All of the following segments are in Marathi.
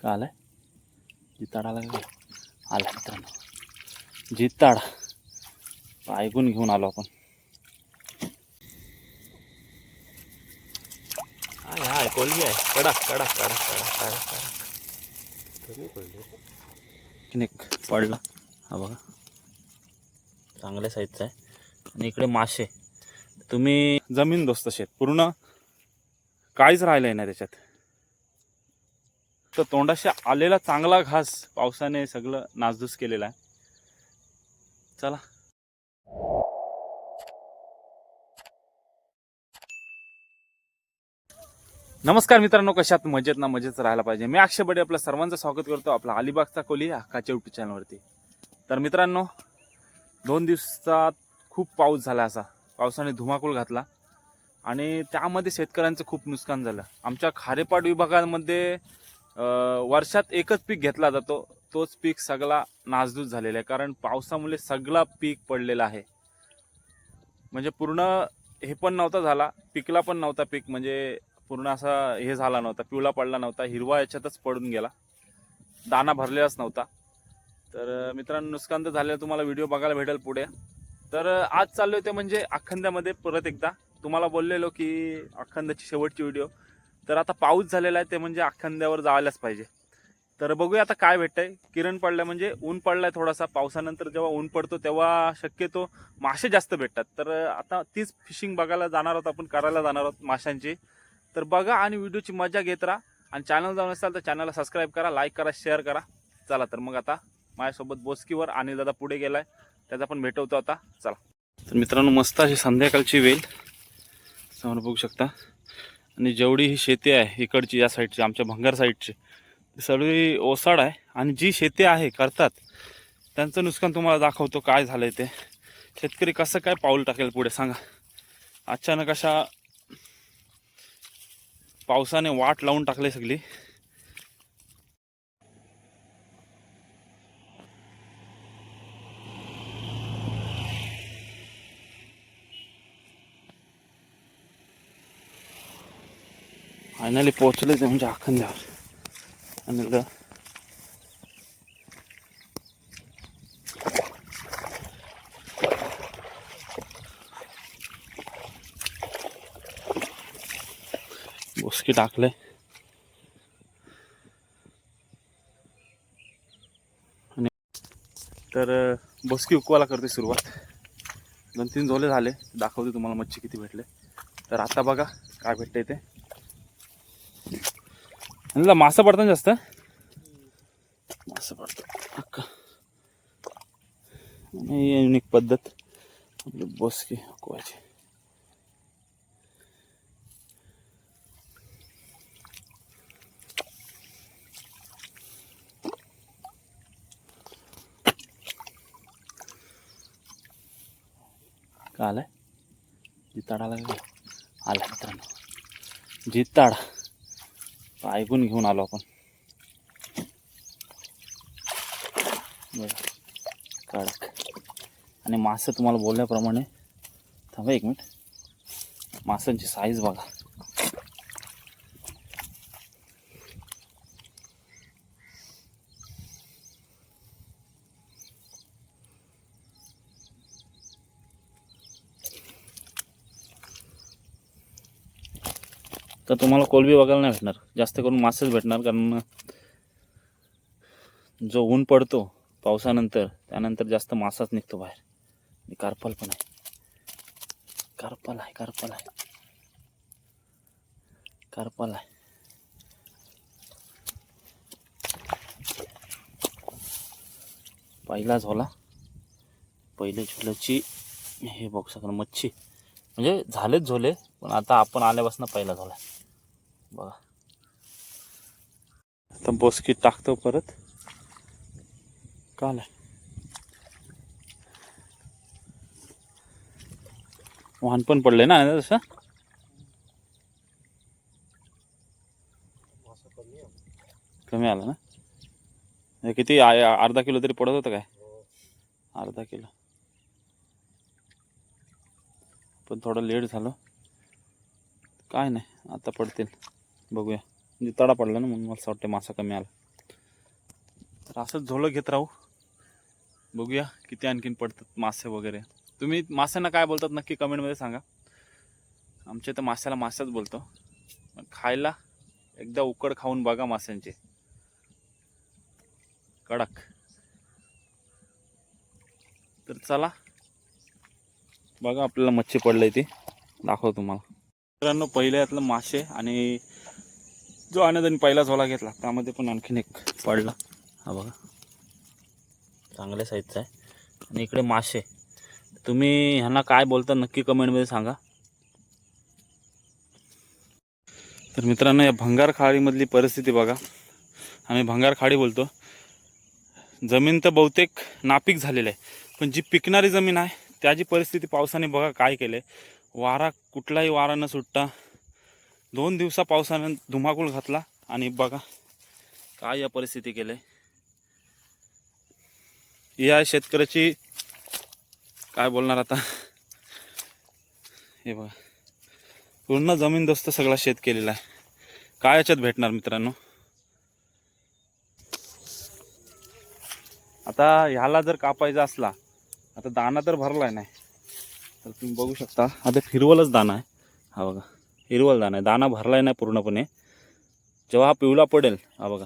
का आलाय जिताड आला का आला मित्रांनो. जिताड. ऐकून घेऊन आलो आपण. हाय हाय कोलबी आहे. कडक कडक कडक कडक कडक. किनेक पडला. हा बघा. चांगल्या साईजचा आहे. आणि इकडे मासे. तुम्ही जमीन दोस्त शेत. पूर्ण काहीच राहिलंय ना त्याच्यात. तर तोंडाशी आलेला चांगला घास पावसाने सगळं नासधूस केलेला आहे. चला. नमस्कार मित्रांनो कशात मजेत ना मजेत राहायला पाहिजे. मी अक्षय बडे आपलं सर्वांचं स्वागत करतो आपला अलिबागचा कोली हक्काच्या युट्यूब चॅनलवरती तर मित्रांनो दोन दिवसात खूप पाऊस झाला असा. पावसाने धुमाकूळ घातला. आणि त्यामध्ये शेतकऱ्यांचं खूप नुकसान झालं. आमच्या खारेपाट विभागामध्ये वर्षात एकच पीक घेतला जातो. तोच पीक सगळा नासधूस झालेला आहे. कारण पावसामुळे सगळा पीक पडलेला आहे. म्हणजे पूर्ण हे पण नव्हता झाला. पिकला पण नव्हता पीक. म्हणजे पूर्ण असा हे झाला नव्हता. पिवळा पडला नव्हता. हिरवा याच्यातच पडून गेला. दाना भरलेलाच नव्हता. तर मित्रांनो नुकसान तर झालेलं तुम्हाला व्हिडिओ बघायला भेटेल पुढे. तर आज चाललो होते म्हणजे अखंद्यामध्ये परत एकदा. तुम्हाला बोललेलो की अखंदाची शेवटची व्हिडिओ. तर आता पाऊस झालेला आहे ते म्हणजे अखंद्यावर जायलाच पाहिजे. तर बघूया आता काय भेटतंय. किरण पडलं म्हणजे ऊन पडलाय थोडासा. पावसानंतर जेव्हा ऊन पडतो तेव्हा शक्यतो मासे जास्त भेटतात. तर आता तीच फिशिंग बघायला जाणार आहोत आपण करायला जाणार आहोत माशांची. तर बघा आणि व्हिडिओची मजा घेत राहा. आणि चॅनल जाऊन असाल तर चॅनलला सबस्क्राईब करा लाईक करा शेअर करा. चला तर मग आता माझ्यासोबत बोस्कीवर आणि दादा पुढे गेलाय. त्याचा पण भेटवतो आता. चला. तर मित्रांनो मस्त अशी संध्याकाळची वेल समोर बघू शकता. आणि जेवढी ही शेती आहे इकडची या साईडची आमच्या भंगार साईडची ती सगळी ओसाड आहे. आणि जी शेती आहे करतात त्यांचं नुकसान तुम्हाला दाखवतो काय झालं आहे ते. शेतकरी कसं काय पाऊल टाकेल पुढे सांगा. अचानक अशा पावसाने वाट लावून टाकली सगळी. फायनली पोहोचले ते म्हणजे अखंद्यावर अनिल ग बोसकी टाकले आणि तर बसकी बोसकी उकवायला करते सुरुवात. दोन तीन झोले झाले. दाखवते तुम्हाला मच्छी किती भेटले. तर आता बघा काय भेटतंय ते. आणि मासा पडतं ना जास्त? मासा पडतं अक्का. युनिक पद्धत. आपली बोसकी उकवायची का आलाय? जिताड आला का आला मित्रांनो. जिताड. ऐकून घेऊन आलो आपण. कडक. आणि मासे तुम्हाला बोलल्याप्रमाणे थांबा एक मिनिट. माशांची साईज बघा. तर तुम्हाला कोलबी बघायला नाही भेटणार. जास्त करून मासेच भेटणार कारण जो ऊन पडतो पावसानंतर त्यानंतर जास्त मासाच निघतो बाहेर. कार्पल कारपाल पण आहे. कारपाल आहे कारपाल आहे. कारपाल आहे. पहिला झोला पहिले झोल्याची हे बघू शकणार मच्छी. म्हणजे झालेच झोले पण आता आपण आल्यापासून पहिला झाला बघा. आता बोसकी टाकतो परत. का वाहन पण पडले ना तसं कमी आला ना? हे किती अर्धा किलो तरी पडत होतं काय? अर्धा किलो. पण थोडं लेट झालं. काय नाही आता पडतील. बघूया. म्हणजे तडा पडला ना म्हणून मला असं वाटतं मासा कमी आला. तर असंच झोलं घेत राहू. बघूया किती आणखीन पडतात मासे वगैरे. तुम्ही माशांना काय बोलतात नक्की कमेंटमध्ये सांगा. आमच्या इथं माशाला माशाच बोलतो. खायला एकदा उकड खाऊन बघा माशांचे. कडक. तर चला. बघा आपल्याला मच्छी पडलंय ती. दाखव तुम्हाला. मित्रांनो पहिल्या यातलं मासे आणि जो आनंदाने पहिला झोला घेतला त्यामध्ये पण आणखीन एक पडला. हा बघा. चांगल्या साईजचा आहे. आणि इकडे मासे. तुम्ही ह्यांना काय बोलता नक्की कमेंटमध्ये सांगा. तर मित्रांनो या भंगार खाडीमधली परिस्थिती बघा. आम्ही भंगार खाडी बोलतो. जमीन तर बहुतेक नापीक झालेलं आहे. पण जी पिकणारी जमीन आहे त्याची परिस्थिती पावसाने बघा काय केलं आहे वारा कुठलाही वारा न सुटता दोन दिवसा पावसानं धुमाकूळ घातला आणि बघा काय या परिस्थिती केलं. या शेतकऱ्याची काय बोलणार आता? हे बघा. पूर्ण जमीन दोस्त सगळा शेत केलेला आहे. काय याच्यात भेटणार मित्रांनो? आता ह्याला जर कापायचा असला आता दाना तर आहे नाही. तर तुम्ही बघू शकता आता फिरवलच दाना आहे. हा बघा. हिरवल दाना आहे. दाना भरलाय नाही पूर्णपणे. जेव्हा हा पिवळा पडेल हा बघा.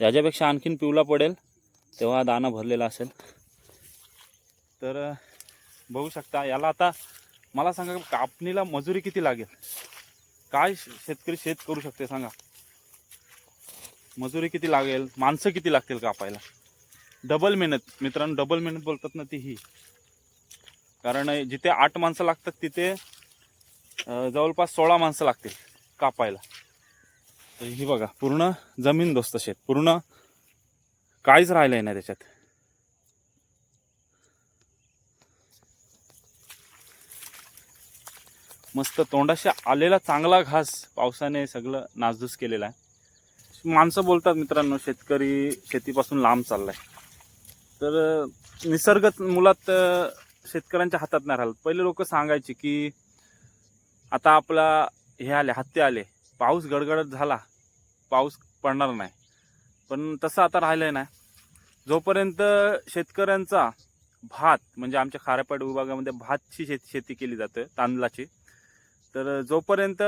याच्यापेक्षा आणखीन पिवळा पडेल तेव्हा हा दाना भरलेला असेल. तर बघू शकता याला आता मला सांगा कापणीला मजुरी किती लागेल? काय शेतकरी शेत करू शकते सांगा. मजुरी किती लागेल? माणसं किती लागतील कापायला? डबल मेहनत मित्रांनो डबल मेहनत बोलतात ना ती ही. कारण जिथे आठ माणसं लागतात तिथे जवळपास सोळा माणसं लागतील कापायला. तर ही बघा पूर्ण जमीन दोस्त शेत. पूर्ण काहीच राहिलं आहे ना त्याच्यात. मस्त तोंडाशी आलेला चांगला घास पावसाने सगळं नासधूस केलेला आहे. माणसं बोलतात मित्रांनो शेतकरी शेतीपासून लांब चाललाय. तर निसर्ग मुलात शेतकऱ्यांच्या हातात नाही राहिलं. पहिले लोक सांगायचे की आता आपला हे आले हत्ते आले. पाऊस गडगडत झाला. पाऊस पडणार नाही. पण तसं आता राहिलं नाही जोपर्यंत शेतकऱ्यांचा भात म्हणजे आमच्या खारेपाट विभागामध्ये भातची शेती शेती केली जाते तांदळाची तर जोपर्यंत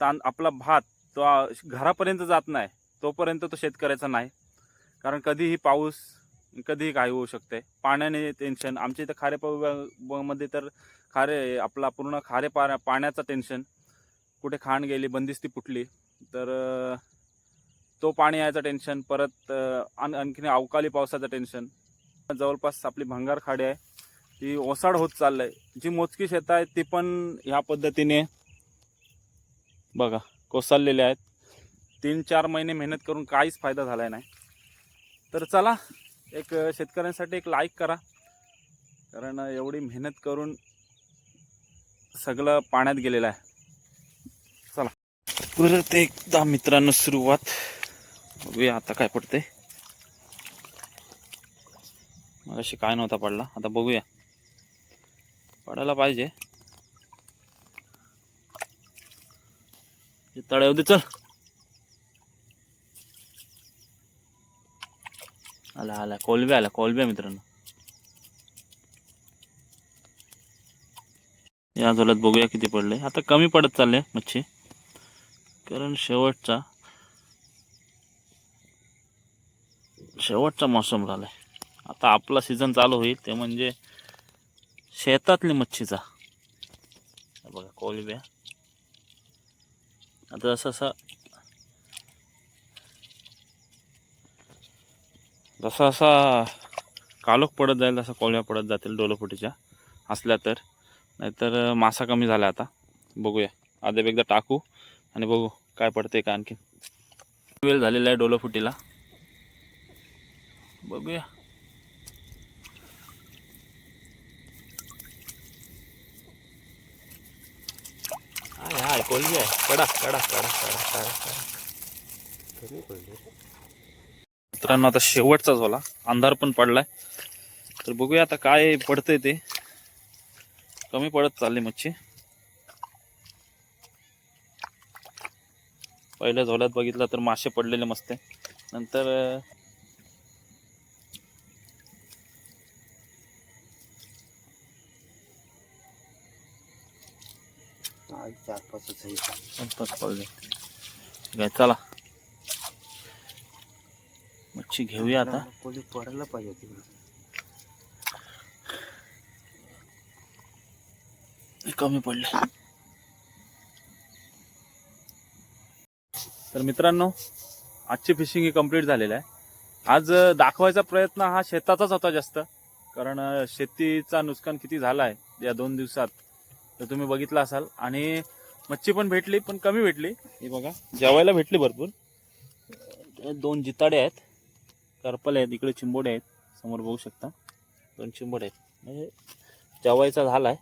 तां आपला भात तो घरापर्यंत जात नाही तोपर्यंत तो शेतकऱ्याचा नाही. कारण कधीही पाऊस कधीही काही होऊ शकते. पाण्याने टेन्शन आमच्या इथं खारे विभागामध्ये तर खारे आपला पूर्ण खारे पा पाण्याचं टेन्शन कुठे खाण गेली बंदिस्ती फुटली तर तो पाणी यायचं टेन्शन परत आण आणखीन अवकाळी पावसाचं टेन्शन जवळपास आपली भंगार खाडी आहे. ती ओसाड होत चाललंय. जी मोजकी शेतं आहेत ती पण ह्या पद्धतीने बघा कोसळलेले आहेत. तीन चार महिने मेहनत करून काहीच फायदा झालाय नाही. तर चला एक शेतकऱ्यांसाठी एक लाईक करा. कारण एवढी मेहनत करून सगळं पाण्यात गेलेलं आहे. चला. परत एकदा मित्रांनो सुरुवात बघूया आता काय पडते मगाशी काय नव्हता पडला आता बघूया. पडायला पाहिजे. हे तळ्याव दे चल. आला आला. कोलब्या आला कोलब्या मित्रांनो. या झोलात बघूया किती पडले. आता कमी पडत चालले मच्छी. कारण शेवटचा शेवटचा मोसम झालाय. आता आपला सीझन चालू होईल ते म्हणजे शेतातली मच्छीचा. बघा कोलब्या आता जसं असं जसा असा कालोख पडत जाईल तसा कोलब्या पडत जातील डोलोफुटीच्या असल्या तर. नाहीतर मासा कमी झाला आता. बघूया. आधी एकदा टाकू आणि बघू काय पडते का आणखी वेळ झालेला आहे डोलोफुटीला. बघूया. हाय हाय कडा आहे. कडा कडा कडा कडा कडक मित्रांनो आता शेवटचा झाला. अंधार पण पडलाय. तर बघूया आता काय पडतंय ते. कमी पडत चालली मच्छी. पहिल्या झोल्यात बघितला तर मासे पडलेले मस्त नंतर चार पाच चला. मच्छी घेऊया आता. कोणी पडायला पाहिजे तिकडे कमी पडले. तर मित्रांनो आजची फिशिंग ही कंप्लीट झालेली आहे. आज दाखवायचा प्रयत्न हा शेताचाच होता जास्त. कारण शेतीचा नुकसान किती झाला आहे या दोन दिवसात तर तुम्ही बघितलं असाल. आणि मच्छी पण भेटली पण कमी भेटली. हे बघा जेवायला भेटली भरपूर. दोन जिताडे आहेत. करपल आहेत इकडे चिंबोडे आहेत. समोर बघू शकता. दोन चिंबोडे आहेत. म्हणजे जेवायचा झाला आहे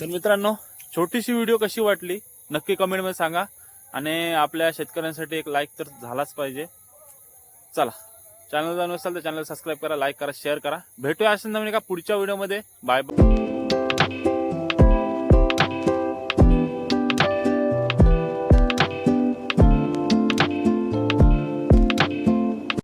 तर मित्रांनो छोटीशी व्हिडिओ कशी वाटली नक्की कमेंटमध्ये सांगा. आणि आपल्या शेतकऱ्यांसाठी एक लाईक तर झालाच पाहिजे. चला चॅनल जाऊन असाल तर चॅनल सबस्क्राईब करा लाईक करा शेअर करा. भेटूया असं नवीन एका पुढच्या व्हिडिओमध्ये. Bye bye